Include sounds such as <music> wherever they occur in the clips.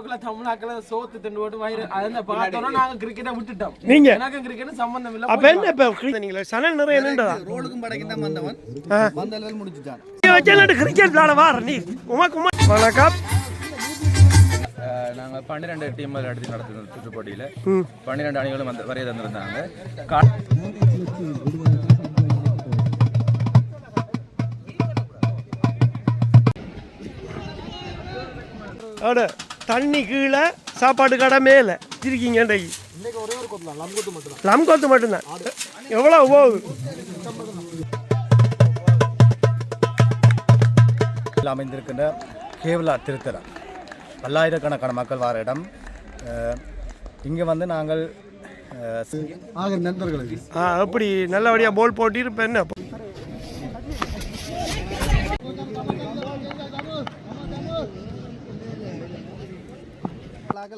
தமிழாக்கள சோத்து திண்டு போட்டு வயிறு அதை பார்த்தோன்னா நாங்க கிரிக்கெட்டை விட்டுட்டோம். நீங்க? எனக்கு கிரிக்கெட் சம்பந்தம் இல்ல. அப்ப என்ன இப்ப நீங்களே சனல் நிறைய என்னண்டா? ரோலுக்கும் படைக்கும் தான் வந்தவன். வந்த அளவில் முடிச்சுட்டான் வச்சு கிரிக்கெட் விளாட வார நீ. உமா குமா. வணக்கம். நாங்கள் பன்னிரெண்டு டீம் எடுத்து நடத்தின சுற்று போட்டியில் ம். பன்னிரெண்டு அணிகளும் வந்து வரைய தந்திருந்தாங்க. அட. தண்ணி கீழே சாப்பாடு கடை மேலே. இருக்கீங்க இன்றைக்கு லம் கொத்து மட்டும்தான். எவ்வளோ போகுது அமைந்திருக்கின்ற கேவலா திருத்தலம். பல்லாயிரக்கணக்கான மக்கள் வார இடம். இங்கே வந்து நாங்கள் ஆக நண்பர்களுக்கு ஆ அப்படி நல்லபடியாக போல் போட்டு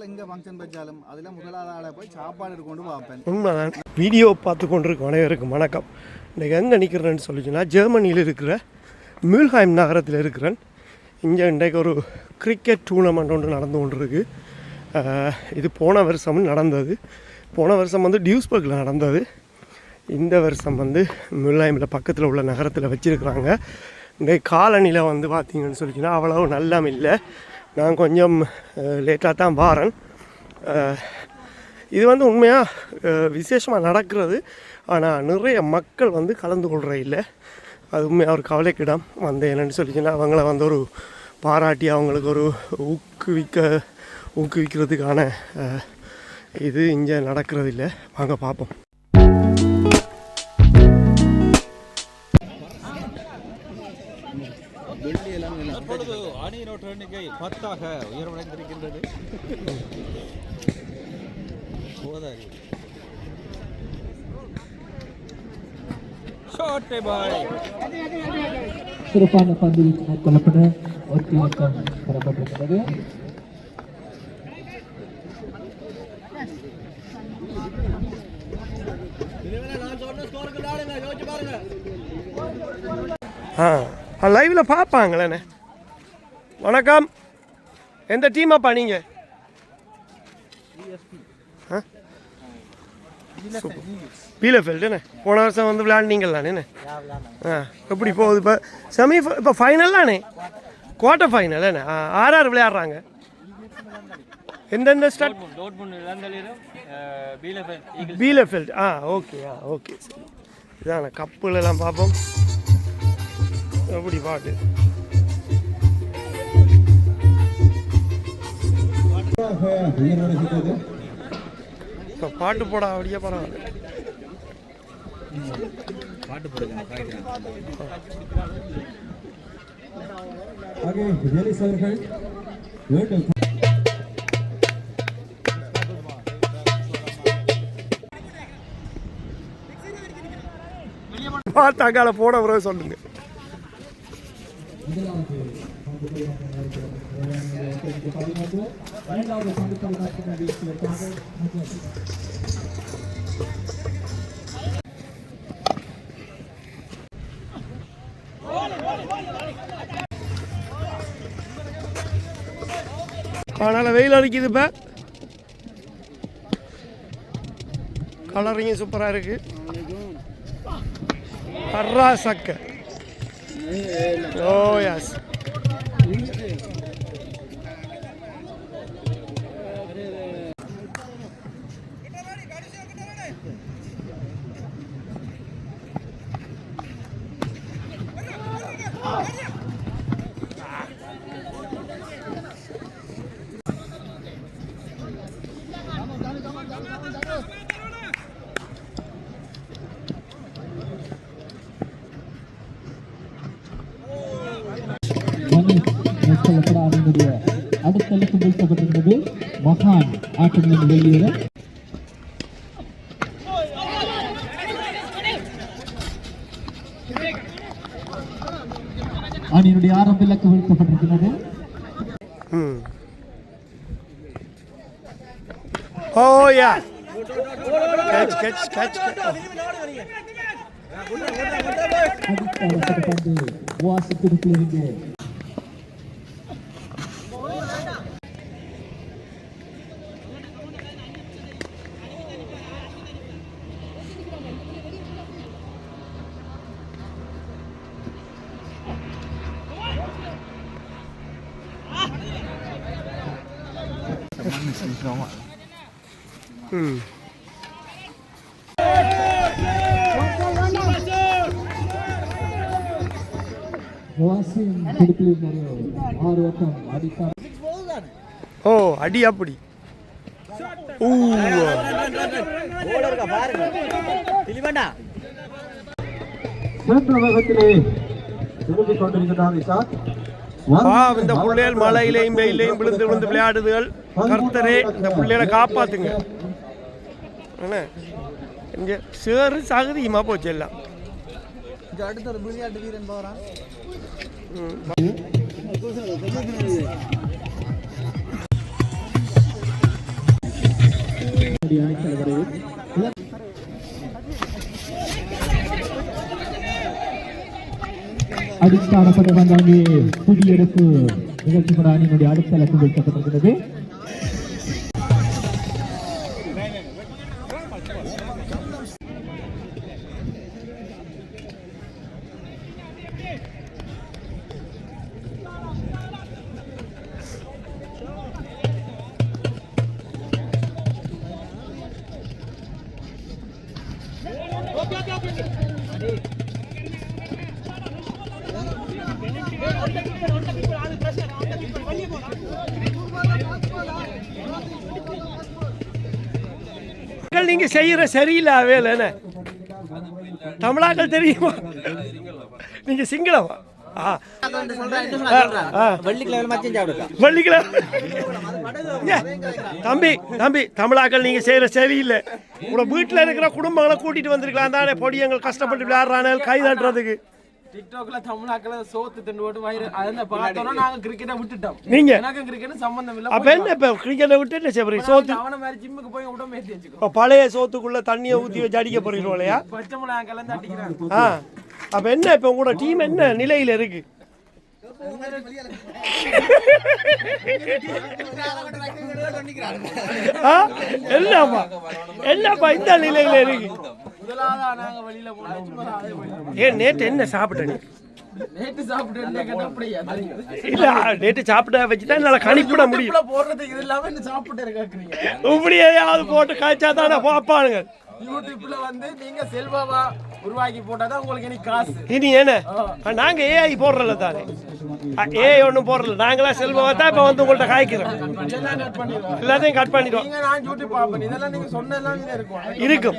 இருப்பேன் என்ன ஃபங்க்ஷன் வச்சாலும் அதில் போய் சாப்பாடு கொண்டு பார்ப்பேன். உண்மைதான். வீடியோ பார்த்து கொண்டிருக்கும் அனைவருக்கும் வணக்கம். இன்றைக்கு எங்கே நிற்கிறேன்னு சொல்லிச்சுன்னா ஜெர்மனியில் இருக்கிற மியூல்ஹைம் நகரத்தில் இருக்கிறேன். இங்கே இன்றைக்கு ஒரு கிரிக்கெட் டூர்னமெண்ட் ஒன்று நடந்து கொண்டிருக்கு. ஆஹ், இது போன வருஷமும் நடந்தது. போன வருஷம் வந்து டியூஸ்பர்கில் நடந்தது. இந்த வருஷம் வந்து மில்ஹாய்மில் பக்கத்தில் உள்ள நகரத்தில் வச்சுருக்குறாங்க. இன்றைக்கு காலனியில் வந்து பார்த்தீங்கன்னு சொல்லிச்சுன்னா அவ்வளோ நல்லாம் இல்லை. நான் கொஞ்சம் லேட்டாக தான் வாரேன். இது வந்து உண்மையாக விசேஷமாக நடக்கிறது. ஆனால் நிறைய மக்கள் வந்து கலந்து கொள்கிற இல்லை. அது உண்மையாக ஒரு கவலைக்கிடம் வந்து என்னென்னு சொல்லிச்சுன்னா அவங்கள வந்து ஒரு பாராட்டி அவங்களுக்கு ஒரு ஊக்குவிக்க ஊக்குவிக்கிறதுக்கான இது இங்கே நடக்கிறது இல்லை. வாங்க பார்ப்போம். பத்தாக உயர்வடைந்திருக்கின்றது. போதாரி ஷார்ட் பாய் சிறப்பான பந்து வீச்சு மேற்கொள்ளப்பட ஒத்தி பெறப்பட்டிருக்கிறது. ஆ லைவில் பார்ப்பாங்களேண்ணே வணக்கம். எந்த டீமாப்பா நீங்கள் பீலஃபீல்டுண்ணே போன வருஷம் வந்து விளையாண்டிங்களாண்ணே ஆ எப்படி போகுது இப்போ? செமி இப்போ ஃபைனல்லாண்ணே குவார்ட்டர் ஃபைனல் என்ன? ஆர் ஆர் விளையாடுறாங்க. எந்தெந்த ஸ்டார்ட் பீலஃபீல்ட் ஆ ஓகே ஆ ஓகே சரி. இதான பார்ப்போம். எப்படி பாட்டு இப்போ பாட்டு போட அப்படியே பரவாயில்ல பாட்டு ஜெலிஸ் போட பிறகு சொல்லுங்க இரண்டாவது பரிமாற்றம் வெயில் அடிக்குது இப்போ. கலரிங்கும் சூப்பராக இருக்கு. ஹர்ரா சக்க ஓ oh, யாஸ் Come on. Catch Hmm. வாசியம் துடுப்பில் நிறைய ஆறு வட்டம் அடித்தார் ஓ அடி அப்படி. இந்த பிள்ளைகள் மழையிலையும் வெயிலையும் விழுந்து விழுந்து விளையாடுதுகள். கர்த்தரே இந்த பிள்ளைகளை காப்பாத்துங்க. என்ன இங்கே சேறு சகதியுமா போச்சு எல்லாம்? அடுத்த ஒரு விளையாட்டு வீரன் போகிறான் அடித்தாடப்பட்ட பந்தாங்கே புதியெடுப்பு நிகழ்ச்சி கூட அணியினுடைய அடுத்த இலக்கு வைக்கப்பட்டிருக்கிறது நீங்க செய்யற சரியில்லை வேலைன்னு தமிழாக்கள் தெரியுமா? நீங்க சிங்களமா? தம்பி தம்பி தமிழாக்கள் நீங்க செய்யற சரியில்லை. உங்களோட வீட்டில் இருக்கிற குடும்பங்களை கூட்டிட்டு வந்திருக்கலாம். தானே பொடியங்கள் கஷ்டப்பட்டு விளையாடுறானே கைதாட்டுறதுக்கு டிக்டாக்ல தமிழாக்கள சோத்து திண்டு போட்டு வயிறு அதை பார்த்தோன்னா நாங்க கிரிக்கெட்டை விட்டுட்டோம். நீங்க? எனக்கு கிரிக்கெட் சம்பந்தம் இல்ல அப்ப என்ன இப்ப கிரிக்கெட்டை விட்டு என்ன செய்ய போறீங்க? சோத்து? அவன மாதிரி ஜிம்முக்கு போய் உடம்பு ஏத்தி வச்சுக்கோ. பழைய சோத்துக்குள்ள தண்ணியை ஊத்தி வச்சு அடிக்க போறீங்களோ இல்லையா? பச்சை மிளகாய் கலந்து அடிக்கிறாங்க. ஆ. அப்ப என்ன இப்ப உங்களோட டீம் என்ன நிலையில இருக்கு? என்னப்பா என்னப்பா இந்த நிலையில இருக்கு? முதலாவதா நாங்க வெளியில போனோம் ஏன் நேற்று என்ன சாப்பிட்ட நீ? நேற்று சாப்பிட்ட வச்சு தான் என்னால கணிப்பிட முடியும். போடுறதுக்கு இது இல்லாம என்ன சாப்பிட்டு இருக்காக்குறீங்க இப்படியாவது போட்டு காய்ச்சா தானே பாப்பானுங்க யூடியூப்ல வந்து நீங்க செல்வாவா உருவாக்கி போட்டாதான் உங்களுக்கு இனி காசு. இனி என்ன? ஆ, நாங்க ஏஐ போடுறல தானே. ஏஐ ஒன்றும் போடுறல நாங்களா செல்வா தான் இப்போ வந்து உங்கள்ட்ட காய்க்கிறோம். எல்லாத்தையும் கட் பண்ணிடுவோம். இருக்கும்.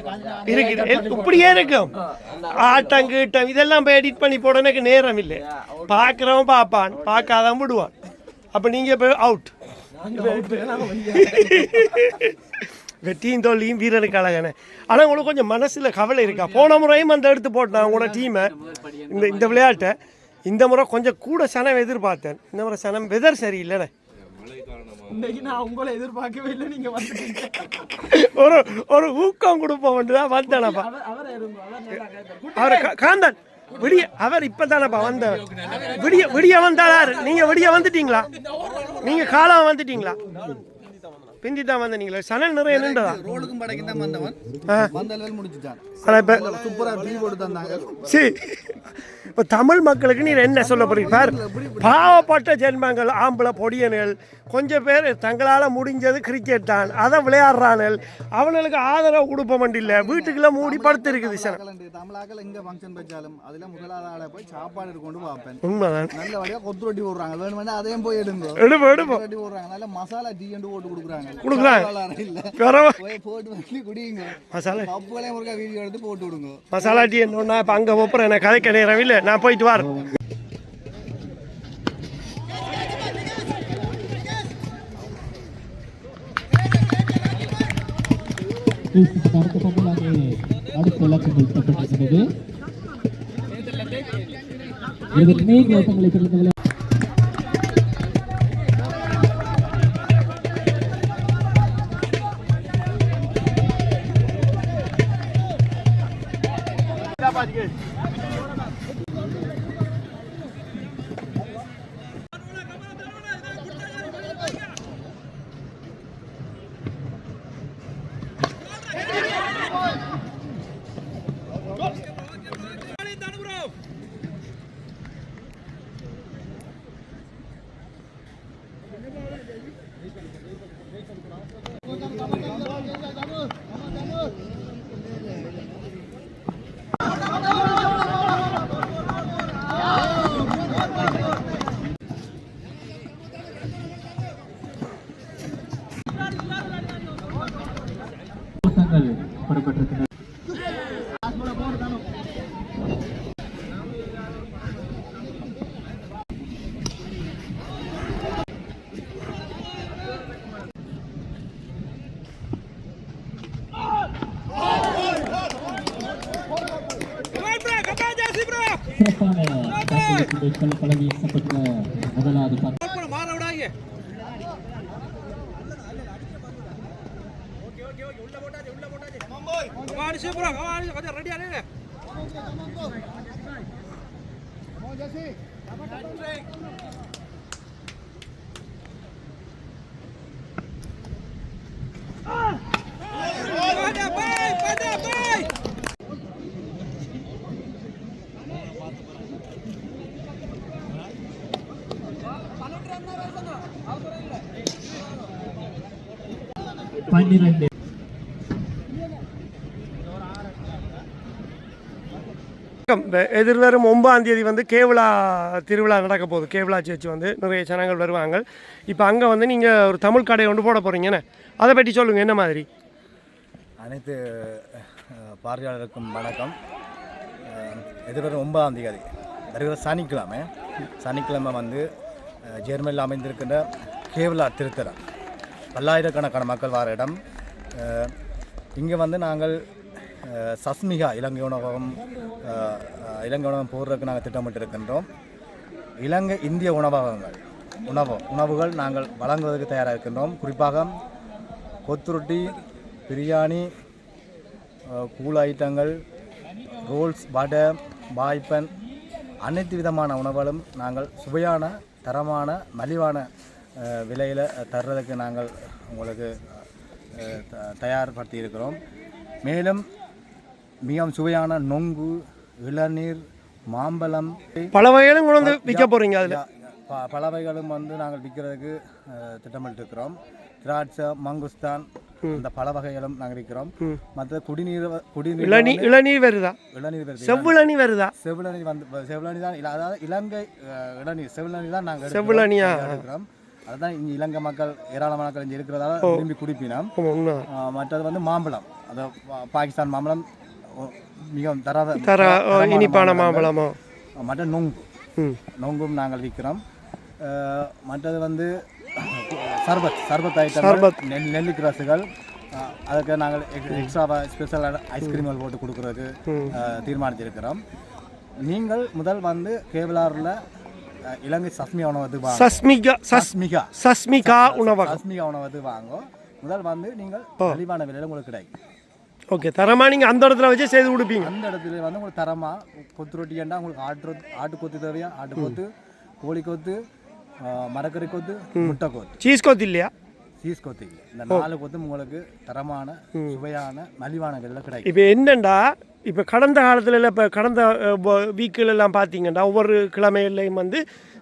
இருக்கு. இப்படியே இருக்கும். ஆட்டம் கீட்டம் இதெல்லாம் போய் எடிட் பண்ணி போட எனக்கு நேரம் இல்லை. பார்க்குறவன் பார்ப்பான். பார்க்காதவன் விடுவான். அப்போ நீங்கள் இப்போ அவுட் <laughs> வெற்றியும் தோல்வியும் வீரனுக்கு அழகானே ஆனால் உங்களுக்கு கொஞ்சம் மனசில் கவலை இருக்கா? போன முறையும் அந்த எடுத்து போட்டேன் உங்களோட டீமை இந்த இந்த விளையாட்டை இந்த முறை கொஞ்சம் கூட சனம் எதிர்பார்த்தேன். இந்த முறை சனம் வெதர் சரியில்லைண்ணே இன்னைக்கு நான் உங்களை எதிர்பார்க்கவே இல்லை நீங்க வந்துட்டீங்க. ஒரு ஒரு ஊக்கம் கொடுப்போம் தான் வந்தேனப்பா. அவர் காந்தன் விடிய அவர் இப்பதானப்பா வந்தவர் விடிய விடிய வந்தாரு நீங்க விடிய வந்துட்டீங்களா? நீங்க காலம் வந்துட்டீங்களா? பிந்தி தான் வந்தீங்களா சனல் நிறைய நின்றதா? ரோடுக்கும் படைக்கும் தான் வந்தவன். வந்த போட்டு தந்தாங்க. சரி இப்போ தமிழ் மக்களுக்கு நீ என்ன சொல்ல போறீங்க? பார் பாவப்பட்ட ஜென்மங்கள் ஆம்பளை பொடியன்கள் கொஞ்சம் பேர் தங்களால் முடிஞ்சது கிரிக்கெட் தான். அதை விளையாடுறானுகள் அவனுக்கு ஆதரவு கொடுப்ப மாட்டில்ல வீட்டுக்குள்ள மூடி படுத்து இருக்குது சார் தமிழாக்கள் எங்க ஃபங்க்ஷன் வச்சாலும் அதுல முதலாவது ஆளை போய் சாப்பாடு கொண்டு பார்ப்பேன். உண்மைதான். நல்ல வழியா கொத்து ரொட்டி போடுறாங்க. வேணுமெண்டா அதையும் போய் எடுங்க. எடுப்போம் எடுப்போம். ரொட்டி போடுறாங்க. நல்ல மசாலா டீ என்று போட்டு கொடுக்குறாங்க. கொடுக்குறாங்க. இல்ல. போட்டு வந்து குடிங்க. மசாலா. கப்புகளையும் ஒருக்கா வீடியோ எடுத்து போட்டு விடுங்க. மசாலா டீ என்னன்னா இப்போ அங்கே போப்புறேன் எனக்கு கதைக்க நேரம் நான் போயிட்டு வரேன். அடுத்த பந்தாங்கே அடுத்த இலக்கு ஓட்டங்களை சிறப்பான தாக்குதலுக்கு பல வீசப்பட்ட முதலாவது பந்து எதிர்வரும் ஒன்பதாம் தேதி வந்து கேவலா திருவிழா நடக்க போகுது. கேவலா சேர்ச்சி வந்து நிறைய ஜனங்கள் வருவாங்க. இப்போ அங்கே வந்து நீங்கள் ஒரு தமிழ் கடை கொண்டு போட போகிறீங்கண்ணே அதை பற்றி சொல்லுங்கள் என்ன மாதிரி? அனைத்து பார்வையாளருக்கும் வணக்கம். எதிர்வரும் ஒன்பதாம் தேதி. வருகிற சனிக்கிழமை சனிக்கிழமை வந்து ஜெர்மனியில் அமைந்திருக்கின்ற கேவலா திருத்தலம். பல்லாயிரக்கணக்கான மக்கள் வார இடம். இங்கே வந்து நாங்கள் சஸ்மிகா இலங்கை உணவகம் இலங்கை உணவகம் போடுறதுக்கு நாங்கள் திட்டமிட்டு இருக்கின்றோம் இலங்கை இந்திய உணவகங்கள் உணவு உணவுகள் நாங்கள் வழங்குவதற்கு தயாராக இருக்கின்றோம். குறிப்பாக கொத்துருட்டி பிரியாணி கூழ் கூல் ஐட்டங்கள் ரோல்ஸ் வடை பாய்பன் அனைத்து விதமான உணவுகளும் நாங்கள் சுவையான தரமான மலிவான விலையில் தர்றதுக்கு நாங்கள் உங்களுக்கு த- தயார்படுத்தி இருக்கிறோம் மேலும் மிகவும் சுவையான நொங்கு இளநீர் மாம்பழம். பல வகையிலும் கொண்டு வந்து விற்க போகிறீங்க அதில். ப- பலவைகளும் வந்து நாங்கள் விற்கிறதுக்கு அஹ், திட்டமிட்டிருக்கிறோம். திராட்சை மங்குஸ்தான் இந்த பல வகைகளும் நாங்கள் விற்கிறோம். மற்ற குடிநீர் குடிநீர் இளநீ வந்து- இளநீர் வருதா? இளநீர் வருது. செவ்விளநீ வருதா? செவிலணி வந்து செவிலணி தான் அதாவது இலங்கை இளநீர் செவிலணி தான் நாங்கள் செவிலணியா? எடுக்கிறோம். அதுதான் இங்கே இலங்கை மக்கள் ஏராளமான மக்கள் இங்கே இருக்கிறதால விரும்பி குடிப்பினோம். மற்றது வந்து மாம்பழம். அது பா- பாகிஸ்தான் மாம்பழம் மிகவும் தர தர இனிப்பான மாம்பழமோ? மற்ற நொங்கு. நொங்கும் நாங்கள் விற்கிறோம். மற்றது வந்து சர்பத் சர்பத் ஐட்டம் சர்பத். நெல் நெல்லிக்கு ரசுகள் அதுக்கு நாங்கள் எக்ஸ்ட்ராவாக ஸ்பெஷல் ஐஸ்கிரீம்கள் போட்டு கொடுக்குறதுக்கு தீர்மானித்திருக்கிறோம். நீங்கள் முதல் வந்து கேவலாரில் இலங்கை சஸ்மிகா உணவது வாங்க சஸ்மிகா சஸ் சஸ்மிகா. சஸ்மிகா உணவகம். சஸ்மிகா உணவது வாங்க முதல் வந்து நீங்கள் மலிவான விலையில் உங்களுக்கு கிடைக்கும். ஓகே தரமாக நீங்கள் அந்த இடத்துல வச்சு செய்து கொடுப்பீங்க? அந்த இடத்துல வந்து உங்களுக்கு தரமாக கொத்து ரொட்டி ஏண்டா உங்களுக்கு ஆட்டு ஆட்டு கொத்து தேவையா? ஆட்டு கொத்து கோழி கொத்து மரக்கறி கொத்து முட்டை கொத்து. சீஸ் கோத்து இல்லையா? சீஸ் கொத்து இல்லை. இந்த நாலு கொத்து உங்களுக்கு தரமான சுவையான மலிவான விலையில் கிடைக்கும். இப்போ என்னண்டா இப்போ கடந்த காலத்துல இப்போ கடந்த வீக்கில் எல்லாம் பார்த்தீங்கன்னா ஒவ்வொரு கிழமையிலையும் வந்து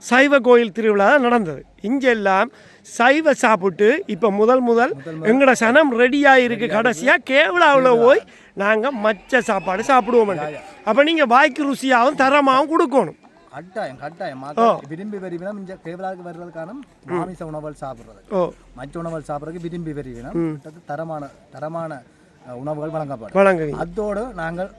சைவ கோயில் திருவிழா நடந்தது. இங்கே எல்லாம் சைவ சாப்பிட்டு இப்போ முதல் முதல் எங்களோட சனம் ரெடியாக இருக்கு கடைசியாக கேவலாவில் போய் நாங்கள் மச்ச சாப்பாடு சாப்பிடுவோம் அப்போ நீங்கள் வாய்க்கு ருசியாகவும் தரமாகவும் கொடுக்கணும். கட்டாயம் கட்டாயம். விரும்பி வருவினம் இந்த கேவலாவுக்கு வர்றதுக்கான மாமிச உணவுகள் சாப்பிட்றது மற்ற உணவுகள் சாப்பிட்றதுக்கு விரும்பி வருவினம் தரமான தரமான உணவுகள் வழங்கப்படும். அதோடு நாங்கள்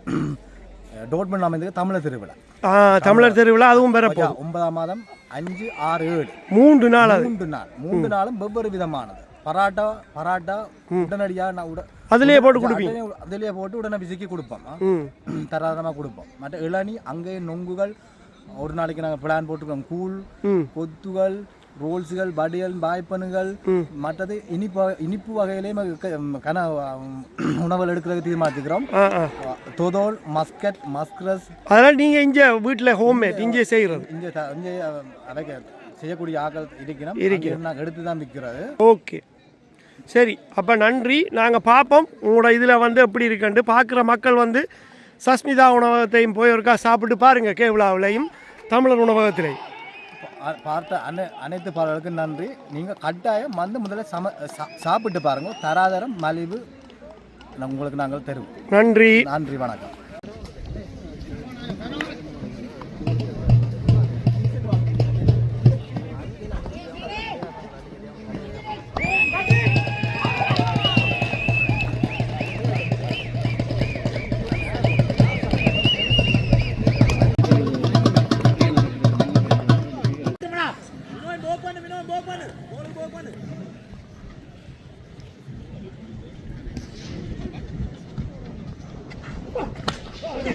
<clears throat> டோட்மன் அமைந்தது தமிழர் திருவிழா. தமிழர் தெருவில் அதுவும் பெறப்போ ஒன்பதாம் மாதம் அஞ்சு ஆறு ஏழு. மூன்று நாள் அது. மூன்று நாள். மூன்று நாளும் வெவ்வேறு விதமானது. பராட்டா பராட்டா உடனடியாக நான் உட அதுலயே போட்டு கொடுப்பீங்க? அதிலே- அதிலே போட்டு உடனே விசிக்கி கொடுப்போம். தராதரமாக கொடுப்போம். மற்ற இளநி அங்கே நொங்குகள் ஒரு நாளைக்கு நாங்கள் பிளான் போட்டுருக்கோம். கூழ் கொத்துகள் ரோல்ஸுகள் வடியல் பாய்ப்பனுகள் மற்றது இனிப்பு இனிப்பு வகையிலேயும் கன உணவுகள் எடுக்கிறதுக்கு ஆ தொதோல் மஸ்கட் மஸ்க்ரஸ். அதெல்லாம் நீங்கள் இங்கே வீட்டில் ஹோம்மேட் இங்கே செய்கிறது. இங்கே இங்கே அஹ், அவைக்க செய்யக்கூடிய ஆக்கள் இருக்கிறோம். அங்கே நாங்கள் எடுத்து தான் விற்கிறது. ஓகே. சரி அப்போ நன்றி. நாங்கள் பார்ப்போம். உங்களோட இதில் வந்து எப்படி இருக்குன்ட்டு. பார்க்குற மக்கள் வந்து சஸ்மிதா உணவகத்தையும் போய் ஒருக்கா சாப்பிட்டு பாருங்கள் கேவலாவிலையும் தமிழர் உணவகத்திலையும் பார்த்த அனை அனைத்து பார்வைகளுக்கும் நன்றி. நீங்கள் கட்டாயம் வந்து முதல்ல சம சாப்பிட்டு பாருங்க. தராதரம் மலிவு உங்களுக்கு நாங்கள் தருவோம். நன்றி. நன்றி வணக்கம்.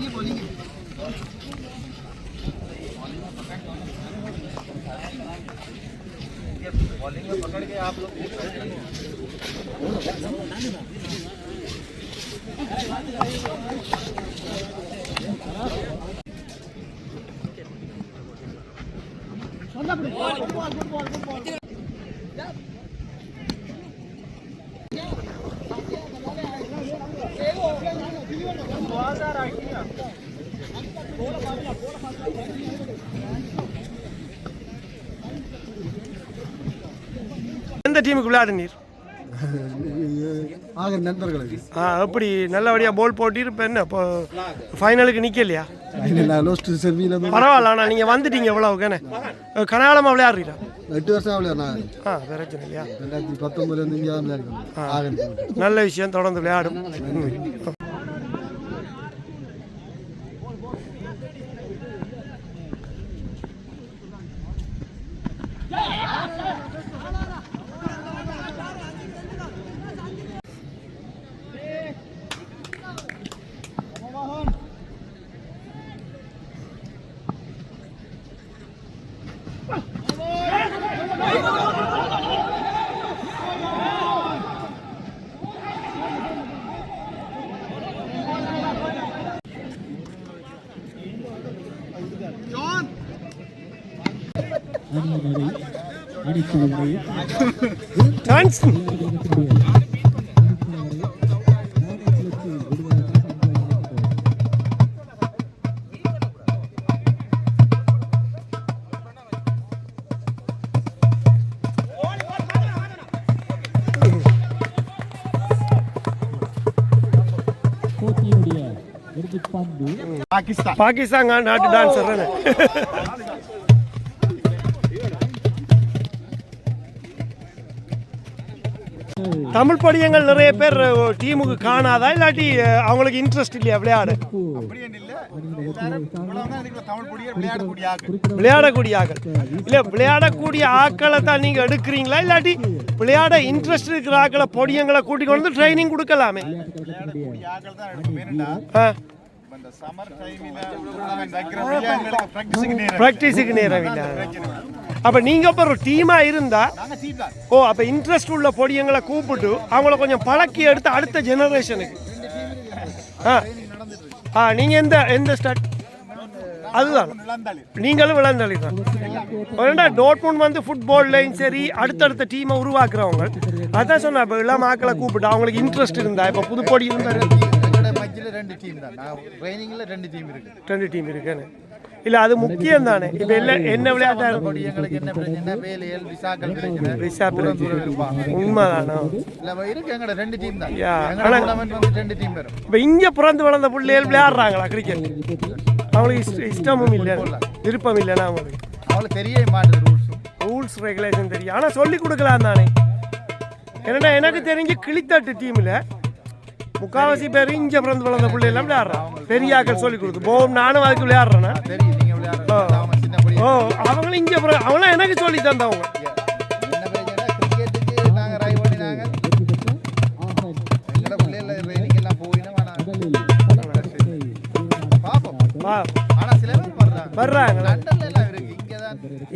बोलिए बोलिए बॉलिंग में पकड़ के आप लोग good ball good ball good ball. டீமுக்கு விளையாடுனீர் ஆக நண்பர்களுக்கு ஆ எப்படி நல்லபடியாக போல் போட்டு இப்போ என்ன? இப்போ ஃபைனலுக்கு நிற்கலையா பரவாயில்ல ஆனால் நீங்கள் வந்துட்டீங்க எவ்வளவுக்கானே கனாலமாக விளையாடுறீங்களா? எட்டு வருஷம் விளையாடு நான். ஆ பிரச்சனை இல்லையா? ரெண்டாயிரத்தி பத்தொம்பதுலேருந்து இங்கே தான் விளையாடுறேன். ஆக நல்ல விஷயம் தொடர்ந்து விளையாடும். பாகிஸ்தான் நாட்டு டான்ஸர் தமிழ் படியங்கள் நிறைய பேர் டீமுக்கு காணாதா? இல்லாட்டி அவங்களுக்கு இன்ட்ரெஸ்ட் இல்லையா விளையாட? விளையாடக்கூடிய ஆக்கள். இல்ல விளையாடக்கூடிய ஆக்களை தான் நீங்க எடுக்கிறீங்களா? இல்லாட்டி விளையாட இன்ட்ரெஸ்ட் இருக்கிற ஆக்களை பொடியங்களை கூட்டிக் கொண்டு ட்ரைனிங் கொடுக்கலாமே? ப்ராக்டிஸுக்கு நேரம் இல்லை அப்போ நீங்கள் இப்போ ஒரு டீமாக இருந்தா ஓ அப்போ இன்ட்ரெஸ்ட் உள்ள பொடியங்களை கூப்பிட்டு அவங்கள கொஞ்சம் பழக்கி எடுத்து அடுத்த ஜெனரேஷனுக்கு ஆ. ஆ நீங்கள் எந்த எந்த ஸ்டார்ட் அதுதான். நீங்களும் விளையாண்டளி தான். ஏன்னா டோட்மூன் வந்து ஃபுட்பால்லையும் சரி அடுத்தடுத்த டீமை உருவாக்குறவங்க. அதான் சொன்னேன் இப்போ இளம் ஆக்களை கூப்பிட்டு அவங்களுக்கு இன்ட்ரெஸ்ட் இருந்தா இப்போ புதுப்பொடி இருந்தாரு ரெண்டு டீம் தான். நான் ட்ரைனிங்கில் ரெண்டு டீம் இருக்கு. ரெண்டு டீம் இருக்குன்னு. இல்லை அது முக்கியம் தானே இப்போ எல்லாம் என்ன விளையாட்டா இருக்கும்? எங்களுக்கு என்ன பிரச்சனை? வேலையல் விசாக்கள் பிரச்சனை? விசா பிரச்சனை. உண்மைதானோ? இல்லை இருக்கு எங்களோட ரெண்டு டீம் தான். ஆனா- வந்து ரெண்டு டீம் வரும். இப்போ இங்கே பிறந்து வளர்ந்த பிள்ளைகள் விளையாடுறாங்களா கிரிக்கெட் அவங்களுக்கு இஷ்ட இஷ்டமும் இல்லை. விருப்பம் இல்லைன்னா அவங்களுக்கு. அவங்களுக்கு தெரிய மாட்டுது ரூல்ஸும் ரூல்ஸ் ரெகுலேஷன் தெரியும். ஆனால் சொல்லி கொடுக்கலாம் தானே. என்னடா எனக்கு தெரிஞ்சு கிளித்தட்டு டீமில் முக்காவாசி பேர் இங்கே பிறந்து வளர்ந்த பிள்ளை எல்லாம் விளையாடுறான் பெரியாக்கள் சொல்லி கொடுத்து போகும் நானும் அதுக்கு விளையாடுறேன்னா ஓ அவங்களும் இங்கே அவங்களாம் எனக்கு சொல்லி தந்தவங்க இருக்கு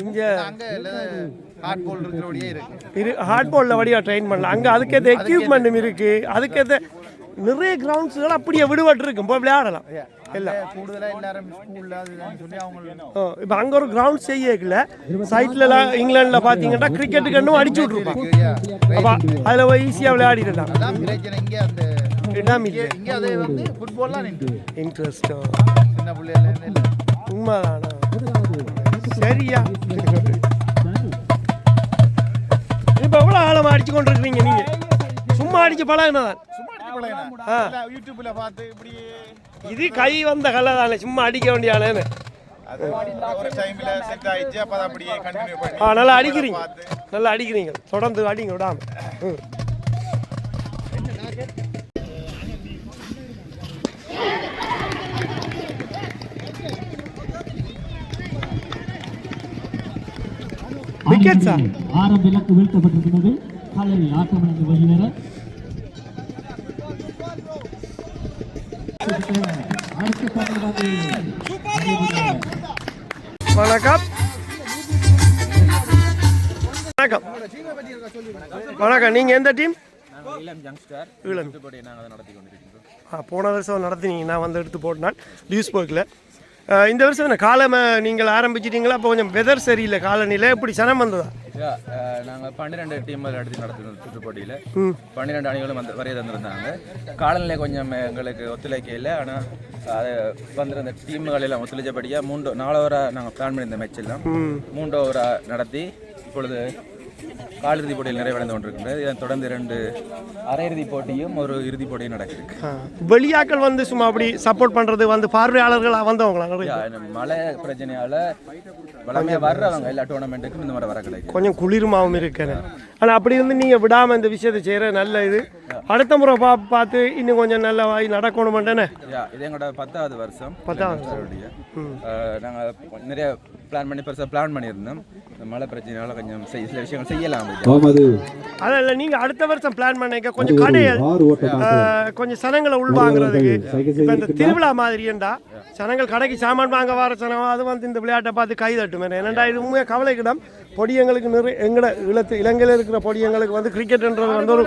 இங்கே ஹார்ட் இருக்கு பாலில் வடிவா ட்ரெயின் பண்ணலாம் அங்கே அதுக்கேற்ற எக்யூப்மெண்ட்டும் இருக்குது அதுக்கேற்ற நிறைய கிரவுண்ட்ஸுகள் அப்படியே விடுபட்டு இருக்கும் போய் விளையாடலாம். எல்லாம். இப்போ அங்கே ஒரு கிரவுண்ட் செய்யல சைட்லலாம் இங்கிலாண்டில் பார்த்தீங்கன்னா கிரிக்கெட்டுக்கு இன்னும் அடிச்சு விட்ருப்பாங்க அப்போ அதில் போய் ஈஸியாக விளையாடிடலாம் இடம் இல்லை. உண்மைதானா? சரியா. இப்போ எவ்வளோ ஆழமா அடிச்சு கொண்டு இருக்கிறீங்க நீங்க? சும்மா அடிச்சு பழகினதான் யூடியூப்ல பார்த்து இப்படி இது கை வந்த கலை தானே சும்மா அடிக்க வேண்டிய ஆளேன்னு. ஆ நல்லா அடிக்கிறீங்க. நல்லா அடிக்கிறீங்க. தொடர்ந்து அடிங்க விடாம. ம். விக்கெட்ஸா ஆரம்ப இலக்கு வீழ்த்தப்பட்டிருக்கிறது. காலையில் ஆட்டமிழந்து வருகின்றனர் வணக்கம். வணக்கம். வணக்கம். நீங்கள் எந்த டீம்? போன வருஷம் நடத்தினீங்க. நான் வந்து எடுத்து போட்டேன். டியூஸ்பர்க்கில் இந்த வருஷம் என்ன காலமை நீங்கள் ஆரம்பிச்சிட்டீங்களா? அப்போ கொஞ்சம் வெதர் சரியில்லை காலநிலை எப்படி சனம் வந்ததா? நாங்கள் பன்னிரெண்டு டீம்கள் எடுத்து நடத்தினோம் சுற்றுப் போட்டியில் பன்னிரெண்டு அணிகளும் வந்து வரைய தந்திருந்தாங்க. காலநிலை கொஞ்சம் எங்களுக்கு ஒத்துழைக்க இல்லை ஆனால் அது வந்திருந்த டீம்கள் எல்லாம் ஒத்துழைச்சபடியாக மூன்று நாலு ஓவராக நாங்கள் பிளான் பண்ணியிருந்த மேட்ச் எல்லாம். மூன்று ஓவராக நடத்தி இப்பொழுது காலிறுதி போட்டியில் நிறைவடைந்து கொண்டிருக்கின்றது. இதன் தொடர்ந்து இரண்டு அரையிறுதி போட்டியும் ஒரு இறுதிப் போட்டியும் நடக்குது வெளியாக்கள் வந்து சும்மா அப்படி சப்போர்ட் பண்ணுறது வந்து பார்வையாளர்கள் வந்தவங்களா? மழை பிரச்சனையால வளமையாக வர்றவங்க எல்லா டோர்னமெண்ட்டுக்கும் இந்த மாதிரி வர கிடைக்கும் கொஞ்சம் குளிருமாவும் இருக்கேன். ஆனால் அப்படி இருந்து நீங்கள் விடாமல் இந்த விஷயத்தை செய்கிற நல்ல இது. அடுத்த முறை பா பார்த்து இன்னும் கொஞ்சம் நல்ல வாய் நடக்கணுமெண்டனே இது எங்களோட பத்தாவது வருஷம். பத்தாவது வருஷம். நாங்கள் நிறைய பிளான் பண்ணி பெருசாக பிளான் பண்ணியிருந்தோம். மழை பிரச்சனையால கொஞ்சம் சில விஷயங்கள் செய்யலாம். அதான் இல்லை நீங்கள் அடுத்த வருஷம் பிளான் பண்ணிக்க கொஞ்சம் கடைகள் கொஞ்சம் சனங்களை உள்வாங்குறதுக்கு. இப்போ இந்த திருவிழா மாதிரியேண்டா சனங்கள் கடைக்கு சாமான் வாங்க வர சனம் அது வந்து இந்த விளையாட்டை பார்த்து கை தட்டும். என்னடா இது உண்மையாக கவலைக்கிடம்? பொடியங்களுக்கு நிறைய எங்கட இளத்து இலங்கையில் இருக்கிற பொடியங்களுக்கு வந்து கிரிக்கெட்ன்றது வந்து ஒரு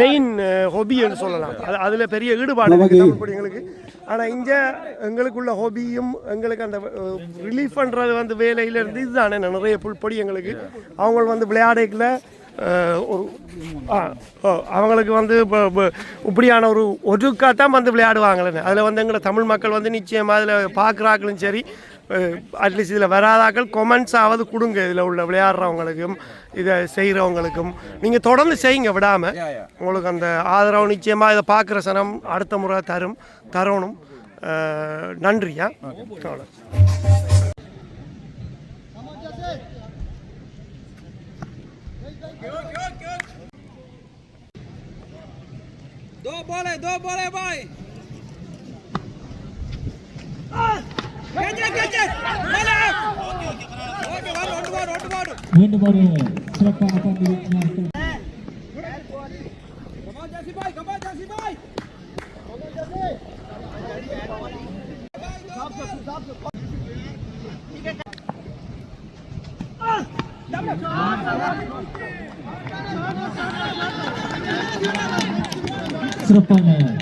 மெயின் ஹொபின்னு சொல்லலாம். அது அதில் பெரிய ஈடுபாடு தமிழ் பொடியங்களுக்கு. ஆனால் இங்கே எங்களுக்குள்ள ஹாபியும் எங்களுக்கு அந்த ரிலீஃப் பண்ணுறது வந்து வேலையிலேருந்து இதுதானே. நிறைய புல்படி எங்களுக்கு. அவங்க வந்து விளையாடைக்குள்ள ஒரு ஓ அவங்களுக்கு வந்து இப்போ இப்படியான ஒரு ஒதுக்காக தான் வந்து விளையாடுவாங்களே அதில் வந்து எங்களை தமிழ் மக்கள் வந்து நிச்சயமாக அதில் பார்க்குறாக்களும் சரி அட்லீஸ்ட் இதில் வராதாக்கள் கொமெண்ட்ஸாவது கொடுங்க. இதில் உள்ள விளையாடுறவங்களுக்கும் இதை செய்கிறவங்களுக்கும் நீங்கள் தொடர்ந்து செய்யுங்க விடாமல் உங்களுக்கு அந்த ஆதரவு நிச்சயமாக இதை பார்க்குற சனம் அடுத்த முறை தரும் தரணும். நன்றியா அவ்வளோ மீண்டும் ஒரு சிறப்பான பந்து வீச்சினார்கள் சிறப்பான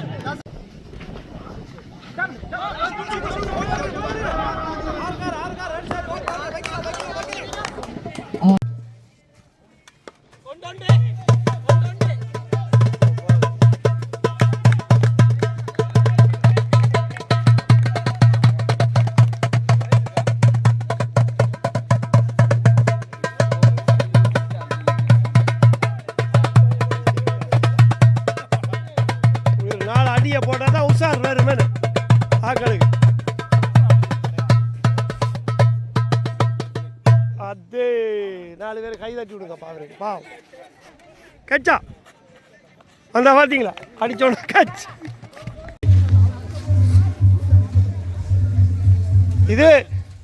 அதே நாலு பேர் கை தட்டி விடுங்க பாவருக்கு பாவம். கச்சா. அந்த பார்த்தீங்களா அடிச்சோன்னு கச் இது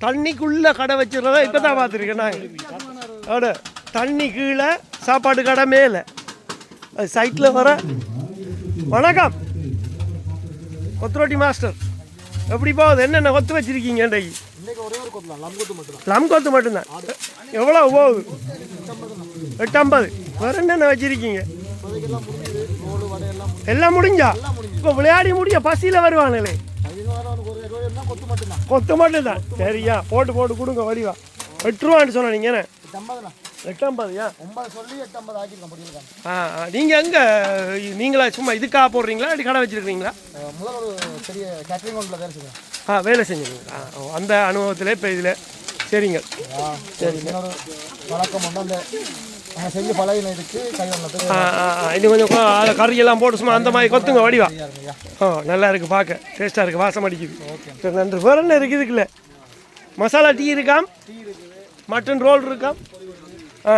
தண்ணிக்குள்ள கடை வச்சிருந்தா இப்போ தான் பார்த்துருக்கேன் நான். அட தண்ணி கீழே சாப்பாடு கடை மேலே. அது சைட்டில் வர. வணக்கம். கொத்துரோட்டி மாஸ்டர். எப்படி போகுது? என்னென்ன கொத்து வச்சிருக்கீங்க இன்றைக்கு? லம் கொத்து மட்டும்தான். எவ்வளோ போகுது எட்டம்பது. வேற என்னென்ன வச்சிருக்கீங்க? எல்லாம் முடிஞ்சா. இப்போ விளையாடி முடிய பசியில் வருவானுங்களே கொத்து மட்டும்தான். சரியா? போட்டு போட்டு கொடுங்க வடிவா. எட்டு ரூபான்னு என்ன? எட்டம்பதுயா? ஒன்பது சொல்லி எட்டம்பது ஆக்கியிருக்கோம் ஆ ஆ. நீங்க எங்க நீங்களா சும்மா இதுக்காக போடுறீங்களா? இப்படி கடை வச்சிருக்கீங்களா முதல்ல ஒரு பெரிய கேட்டரிங் ஒன்றில் வேலை செய்வேன் ஆ வேலை செஞ்சுருங்களா ஓ, அந்த அனுபவத்தில் இப்போ இதில் சரிங்க. இன்னொரு வழக்கம் அந்த நாங்கள் செஞ்சு பழகினதுக்கு கை ஒன்றத்துக்கு ஆ ஆ ஆ. இன்னும் கொஞ்சம் அதில் கறியெல்லாம் போட்டு சும்மா அந்த மாதிரி கொத்துங்க வடிவா ஓ நல்லா இருக்கு பார்க்க டேஸ்ட்டாக இருக்கு வாசம் அடிக்குது. சரி நன்றி. வேற என்ன இருக்குது இதுக்குள்ள? மசாலா டீ இருக்காம் மட்டன் ரோல் இருக்காம் ஆ.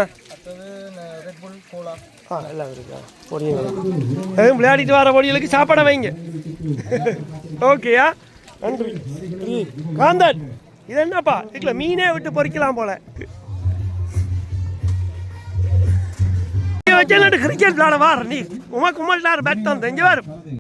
எல்லாம் இருக்கா? பொடியும் எதுவும் விளையாடிட்டு வர பொடிகளுக்கு சாப்பாடை வைங்க. ஓகேயா? நன்றி. காந்தன் இது என்னப்பா? இதுல மீனே விட்டு பொறிக்கலாம் போல. வச்சு கிரிக்கெட் விளையாட வார? நீ உமா கும்பல் பேட் தான் தெரிஞ்சு வரும்